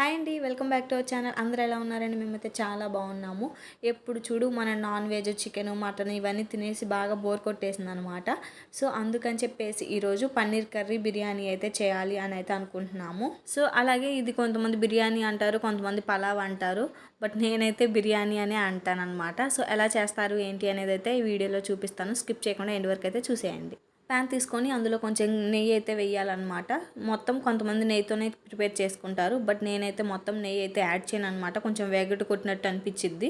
Hi అండి welcome back to our channel. అందరూ ఎలా ఉన్నారండి? మేమైతే చాలా బాగున్నాము. ఎప్పుడు చూడు మన నాన్ వెజ్ చికెన్ మటన్ ఇవన్నీ తినేసి బాగా బోర్ కొట్టేసింది అనమాట సో అందుకని చెప్పేసి ఈరోజు పన్నీర్ కర్రీ బిర్యానీ అయితే చేయాలి అని అయితే అనుకుంటున్నాము. సో అలాగే ఇది కొంతమంది బిర్యానీ అంటారు కొంతమంది పలావ్ అంటారు. బట్ నేనైతే బిర్యానీ అనే అంటాను అనమాట సో ఎలా చేస్తారు ఏంటి అనేది అయితే ఈ వీడియోలో చూపిస్తాను. స్కిప్ చేయకుండా ఎండ్ వరకు అయితే చూసేయండి. ప్యాన్ తీసుకొని అందులో కొంచెం నెయ్యి అయితే వేయాలన్నమాట. మొత్తం కొంతమంది నెయ్యితోనే ప్రిపేర్ చేసుకుంటారు. బట్ నేనైతే మొత్తం నెయ్యి అయితే యాడ్ చేయను అనమాట కొంచెం వేగట్టు కొట్టినట్టు అనిపించింది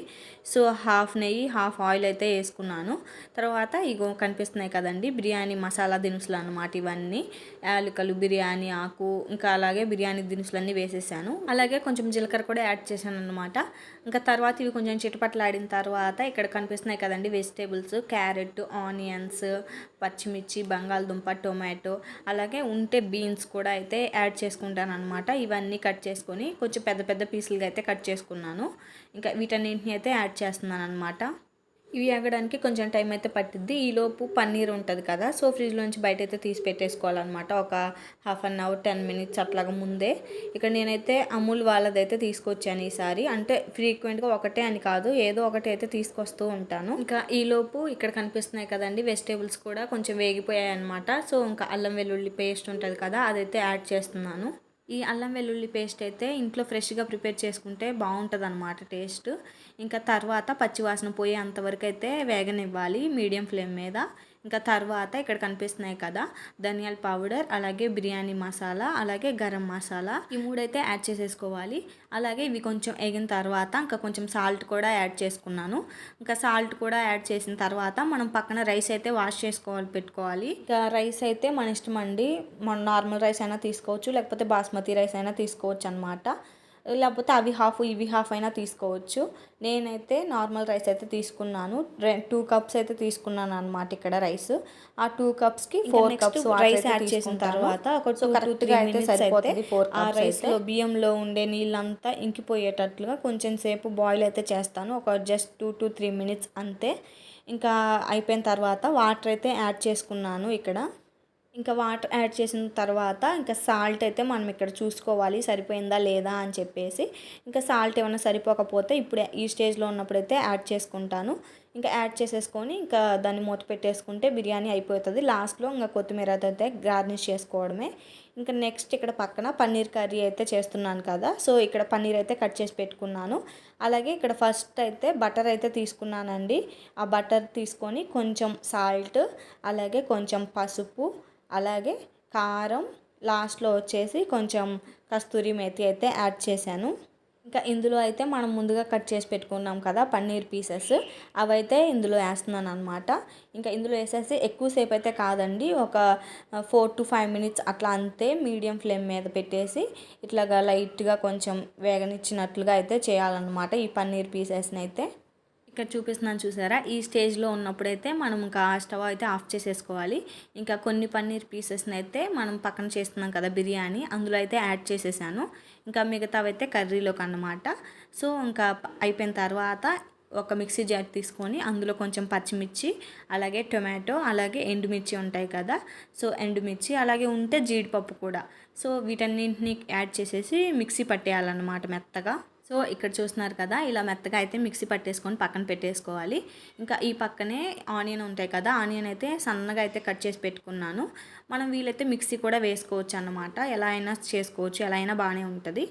సో హాఫ్ నెయ్యి హాఫ్ ఆయిల్ అయితే వేసుకున్నాను. తర్వాత ఇగో కనిపిస్తున్నాయి కదండి బిర్యానీ మసాలా దినుసులు అనమాట ఇవన్నీ. యాలకలు బిర్యానీ ఆకు ఇంకా అలాగే బిర్యానీ దినుసులన్నీ వేసేసాను. అలాగే కొంచెం జీలకర్ర కూడా యాడ్ చేశాను అనమాట ఇంకా తర్వాత ఇవి కొంచెం చిటపట్లాడిన తర్వాత ఇక్కడ కనిపిస్తున్నాయి కదండి వెజిటేబుల్స్ క్యారెట్ ఆనియన్స్ పచ్చిమిర్చి బంగాళదుంప టొమాటో అలాగే ఉంటే బీన్స్ కూడా అయితే యాడ్ చేసుకుంటాను అనమాట ఇవన్నీ కట్ చేసుకొని కొంచెం పెద్ద పెద్ద పీసులుగా అయితే కట్ చేసుకున్నాను. ఇంకా వీటన్నింటిని అయితే యాడ్ చేస్తున్నాను అనమాట ఇవి ఆగడానికి కొంచెం టైం అయితే పట్టిద్ది. ఈలోపు పన్నీర్ ఉంటుంది కదా సో ఫ్రిడ్జ్లోంచి బయట అయితే తీసి పెట్టేసుకోవాలన్నమాట. ఒక half an hour ten minutes అట్లాగా ముందే. ఇక్కడ నేనైతే అమూల్ వాళ్ళదైతే తీసుకొచ్చాను ఈసారి. అంటే ఫ్రీక్వెంట్గా ఒకటే అని కాదు ఏదో ఒకటి అయితే తీసుకొస్తూ ఉంటాను. ఇంకా ఈలోపు ఇక్కడ కనిపిస్తున్నాయి కదండి వెజిటేబుల్స్ కూడా కొంచెం వేగిపోయాయి అనమాట సో ఇంకా అల్లం వెల్లుల్లి పేస్ట్ ఉంటుంది కదా అదైతే యాడ్ చేస్తున్నాను. ఈ అల్లం వెల్లుల్లి పేస్ట్ అయితే ఇంట్లో ఫ్రెష్గా ప్రిపేర్ చేసుకుంటే బాగుంటుంది అనమాట టేస్ట్. ఇంకా తర్వాత పచ్చివాసన పోయే అంతవరకు అయితే వేగనివ్వాలి మీడియం ఫ్లేమ్ మీద. ఇంకా తర్వాత ఇక్కడ కనిపిస్తున్నాయి కదా ధనియాల పౌడర్ అలాగే బిర్యానీ మసాలా అలాగే గరం మసాలా. ఈ మూడైతే యాడ్ చేసేసుకోవాలి. అలాగే ఇవి కొంచెం ఎగిన తర్వాత ఇంకా కొంచెం సాల్ట్ కూడా యాడ్ చేసుకున్నాను. ఇంకా సాల్ట్ కూడా యాడ్ చేసిన తర్వాత మనం పక్కన రైస్ అయితే వాష్ చేసుకోవాలి పెట్టుకోవాలి. ఇంకా రైస్ అయితే మన ఇష్టం అండి. మన నార్మల్ రైస్ అయినా తీసుకోవచ్చు లేకపోతే బాస్మతి రైస్ అయినా తీసుకోవచ్చు అనమాట లేకపోతే అవి హాఫ్ ఇవి హాఫ్ అయినా తీసుకోవచ్చు. నేనైతే నార్మల్ రైస్ అయితే తీసుకున్నాను. టూ కప్స్ అయితే తీసుకున్నాను అనమాట ఇక్కడ రైస్. ఆ టూ కప్స్కి ఫోర్ కప్స్ రైస్ యాడ్ చేసిన తర్వాత ఒక త్రీ అయితే సరిపోతుంది ఫోర్ ఆ రైస్లో బియ్యంలో ఉండే నీళ్ళంతా ఇంకిపోయేటట్లుగా కొంచెం సేపు బాయిల్ అయితే చేస్తాను. ఒక just two to three minutes అంతే. ఇంకా అయిపోయిన తర్వాత వాటర్ అయితే యాడ్ చేసుకున్నాను ఇక్కడ. ఇంకా వాటర్ యాడ్ చేసిన తర్వాత ఇంకా సాల్ట్ అయితే మనం ఇక్కడ చూసుకోవాలి సరిపోయిందా లేదా అని చెప్పేసి. ఇంకా సాల్ట్ ఏమైనా సరిపోకపోతే ఇప్పుడు ఈ స్టేజ్లో ఉన్నప్పుడైతే యాడ్ చేసుకుంటాను. ఇంకా యాడ్ చేసేసుకొని ఇంకా దాన్ని మూత పెట్టేసుకుంటే బిర్యానీ అయిపోతుంది. లాస్ట్లో ఇంకా కొత్తిమీర అయితే గార్నిష్ చేసుకోవడమే. ఇంకా నెక్స్ట్ ఇక్కడ పక్కన పన్నీర్ కర్రీ అయితే చేస్తున్నాను కదా. సో ఇక్కడ పన్నీర్ అయితే కట్ చేసి పెట్టుకున్నాను. అలాగే ఇక్కడ ఫస్ట్ అయితే బటర్ అయితే తీసుకున్నానండి. ఆ బటర్ తీసుకొని కొంచెం సాల్ట్ అలాగే కొంచెం పసుపు అలాగే కారం లాస్ట్లో వచ్చేసి కొంచెం కస్తూరి మేతి అయితే యాడ్ చేశాను. ఇంకా ఇందులో అయితే మనం ముందుగా కట్ చేసి పెట్టుకున్నాం కదా పన్నీర్ పీసెస్ అవైతే ఇందులో వేస్తున్నాను అనమాట ఇంకా ఇందులో వేసేసి ఎక్కువసేపు అయితే కాదండి ఒక ఫోర్ టు ఫైవ్ మినిట్స్ అట్లా అంతే మీడియం ఫ్లేమ్ మీద పెట్టేసి ఇట్లాగా లైట్గా కొంచెం వేగనిచ్చినట్లుగా అయితే చేయాలన్నమాట ఈ పన్నీర్ పీసెస్ని అయితే. ఇక్కడ చూపిస్తున్నాను చూసారా? ఈ స్టేజ్లో ఉన్నప్పుడైతే మనం ఇంకా స్టవ్ అయితే ఆఫ్ చేసేసుకోవాలి. ఇంకా కొన్ని పన్నీర్ పీసెస్ని అయితే మనం పక్కన చేస్తున్నాం కదా బిర్యానీ అందులో అయితే యాడ్ చేసేసాను. ఇంకా మిగతావి అయితే కర్రీలోకి అన్నమాట. సో ఇంకా అయిపోయిన తర్వాత ఒక మిక్సీ జార్ తీసుకొని అందులో కొంచెం పచ్చిమిర్చి అలాగే టొమాటో అలాగే ఎండుమిర్చి ఉంటాయి కదా. సో ఎండుమిర్చి అలాగే ఉంటే జీడిపప్పు కూడా. సో వీటన్నింటిని యాడ్ చేసేసి మిక్సీ పట్టేయాలన్నమాట మెత్తగా. సో ఇక్కడ చూస్తున్నారు కదా ఇలా మెత్తగా అయితే మిక్సీ పట్టేసుకొని పక్కన పెట్టేసుకోవాలి. ఇంకా ఈ పక్కనే ఆనియన్ ఉంటాయి కదా ఆనియన్ అయితే సన్నగా అయితే కట్ చేసి పెట్టుకున్నాను. మనం వీలైతే మిక్సీ కూడా వేసుకోవచ్చు అన్నమాట. ఎలా అయినా చేసుకోవచ్చు ఎలా అయినా బాగానే ఉంటుంది.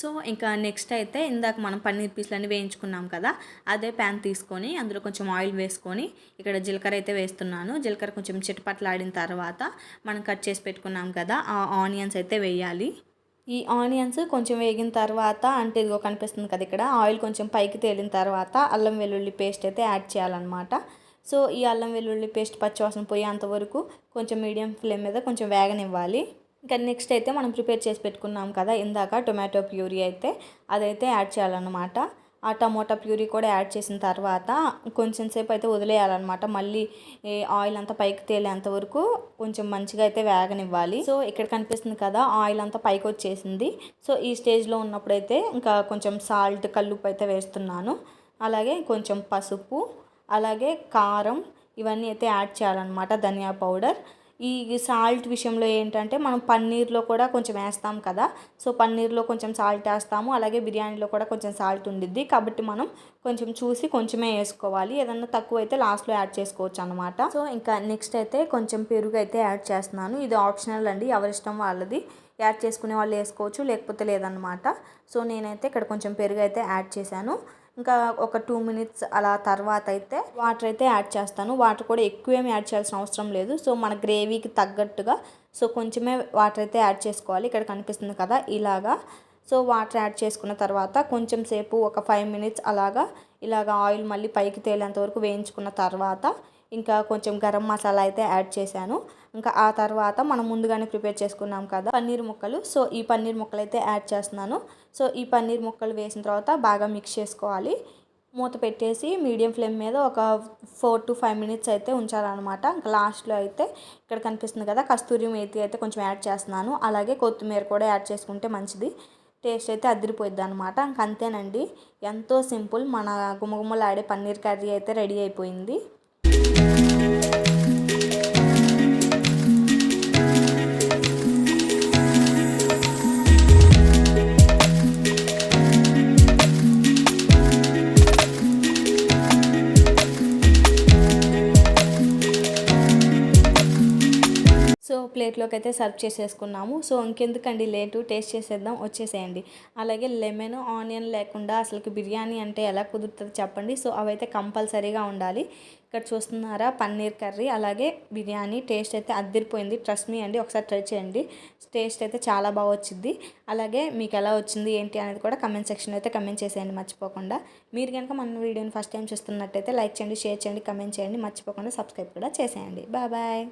సో ఇంకా నెక్స్ట్ అయితే ఇందాక మనం పన్నీర్ పీస్లన్నీ వేయించుకున్నాం కదా అదే ప్యాన్ తీసుకొని అందులో కొంచెం ఆయిల్ వేసుకొని ఇక్కడ జీలకర్ర అయితే వేస్తున్నాను. జీలకర్ర కొంచెం చిటపట్లాడిన తర్వాత మనం కట్ చేసి పెట్టుకున్నాం కదా ఆ ఆనియన్స్ అయితే వేయాలి. ఈ ఆనియన్స్ కొంచెం వేగిన తర్వాత అంటే ఇదిగో కనిపిస్తుంది కదా ఇక్కడ ఆయిల్ కొంచెం పైకి తేలిన తర్వాత అల్లం వెల్లుల్లి పేస్ట్ అయితే యాడ్ చేయాలన్నమాట. సో ఈ అల్లం వెల్లుల్లి పేస్ట్ పచ్చివాసన పోయేంత వరకు కొంచెం మీడియం ఫ్లేమ్ మీద కొంచెం వేగనివ్వాలి. ఇంకా నెక్స్ట్ అయితే మనం ప్రిపేర్ చేసి పెట్టుకున్నాం కదా ఇందాక టొమాటో ప్యూరీ అయితే అదైతే యాడ్ చేయాలన్నమాట. ఆ టమోటా ప్యూరీ కూడా యాడ్ చేసిన తర్వాత కొంచెం సేపు అయితే వదిలేయాలన్నమాట. మళ్ళీ ఆయిల్ అంతా పైకి తేలేంత వరకు కొంచెం మంచిగా అయితే వేగనివ్వాలి. సో ఇక్కడ కనిపిస్తుంది కదా ఆయిల్ అంతా పైకి వచ్చేసింది. సో ఈ స్టేజ్లో ఉన్నప్పుడైతే ఇంకా కొంచెం సాల్ట్ కల్లుప్పు అయితే వేస్తున్నాను. అలాగే కొంచెం పసుపు అలాగే కారం ఇవన్నీ అయితే యాడ్ చేయాలన్నమాట ధనియా పౌడర్. ఈ సాల్ట్ విషయంలో ఏంటంటే మనం పన్నీర్లో కూడా కొంచెం వేస్తాం కదా. సో పన్నీర్లో కొంచెం సాల్ట్ వేస్తాము. అలాగే బిర్యానీలో కూడా కొంచెం సాల్ట్ ఉండిద్ది. కాబట్టి మనం కొంచెం చూసి కొంచెమే వేసుకోవాలి. ఏదన్నా తక్కువ అయితే లాస్ట్లో యాడ్ చేసుకోవచ్చు అనమాట సో ఇంకా నెక్స్ట్ అయితే కొంచెం పెరుగు అయితే యాడ్ చేస్తున్నాను. ఇది ఆప్షనల్ అండి. ఎవరిష్టం వాళ్ళది యాడ్ చేసుకునే వాళ్ళు వేసుకోవచ్చు లేకపోతే లేదనమాట సో నేనైతే ఇక్కడ కొంచెం పెరుగు అయితే యాడ్ చేశాను. ఇంకా ఒక టూ మినిట్స్ అలా తర్వాత అయితే వాటర్ అయితే యాడ్ చేస్తాను. వాటర్ కూడా ఎక్కువ ఏమి యాడ్ చేయాల్సిన అవసరం లేదు. సో మన గ్రేవీకి తగ్గట్టుగా సో కొంచెమే వాటర్ అయితే యాడ్ చేసుకోవాలి. ఇక్కడ కనిపిస్తుంది కదా ఇలాగా. సో వాటర్ యాడ్ చేసుకున్న తర్వాత కొంచెం సేపు ఒక ఫైవ్ మినిట్స్ అలాగా ఇలాగ ఆయిల్ మళ్ళీ పైకి తేలేంత వరకు వేయించుకున్న తర్వాత ఇంకా కొంచెం గరం మసాలా అయితే యాడ్ చేశాను. ఇంకా ఆ తర్వాత మనం ముందుగానే ప్రిపేర్ చేసుకున్నాం కదా పన్నీర్ ముక్కలు. సో ఈ పన్నీర్ ముక్కలు అయితే యాడ్ చేస్తున్నాను. సో ఈ పన్నీర్ ముక్కలు వేసిన తర్వాత బాగా మిక్స్ చేసుకోవాలి. మూత పెట్టేసి మీడియం ఫ్లేమ్ మీద ఒక ఫోర్ టు ఫైవ్ మినిట్స్ అయితే ఉంచాలన్నమాట. ఇంకా లాస్ట్లో అయితే ఇక్కడ కనిపిస్తుంది కదా కస్తూరి మేతి అయితే కొంచెం యాడ్ చేస్తున్నాను. అలాగే కొత్తిమీర కూడా యాడ్ చేసుకుంటే మంచిది. టేస్ట్ అయితే అదిరిపోద్ది అనమాట ఇంక అంతేనండి. ఎంతో సింపుల్ మన గుమగుమలాడే పన్నీర్ కర్రీ అయితే రెడీ అయిపోయింది. సో ప్లేట్లోకి అయితే సర్వ్ చేసేసుకున్నాము. సో ఇంకెందుకండి లేటు టేస్ట్ చేసేద్దాం వచ్చేసేయండి. అలాగే లెమన్ ఆనియన్ లేకుండా అసలుకి బిర్యానీ అంటే ఎలా కుదురుతుంది చెప్పండి. సో అవైతే కంపల్సరీగా ఉండాలి. ఇక్కడ చూస్తున్నారా? పన్నీర్ కర్రీ అలాగే బిర్యానీ. టేస్ట్ అయితే అద్దరిపోయింది. ట్రస్ట్ మీ అండి ఒకసారి ట్రై చేయండి. టేస్ట్ అయితే చాలా బాగా వచ్చింది. అలాగే మీకు ఎలా వచ్చింది ఏంటి అనేది కూడా కమెంట్ సెక్షన్ అయితే కమెంట్ చేసేయండి మర్చిపోకుండా. మీరు కనుక మన వీడియోని ఫస్ట్ టైం చూస్తున్నట్టయితే లైక్ చేయండి షేర్ చేయండి కమెంట్ చేయండి. మర్చిపోకుండా సబ్స్క్రైబ్ కూడా చేసేయండి. Bye bye.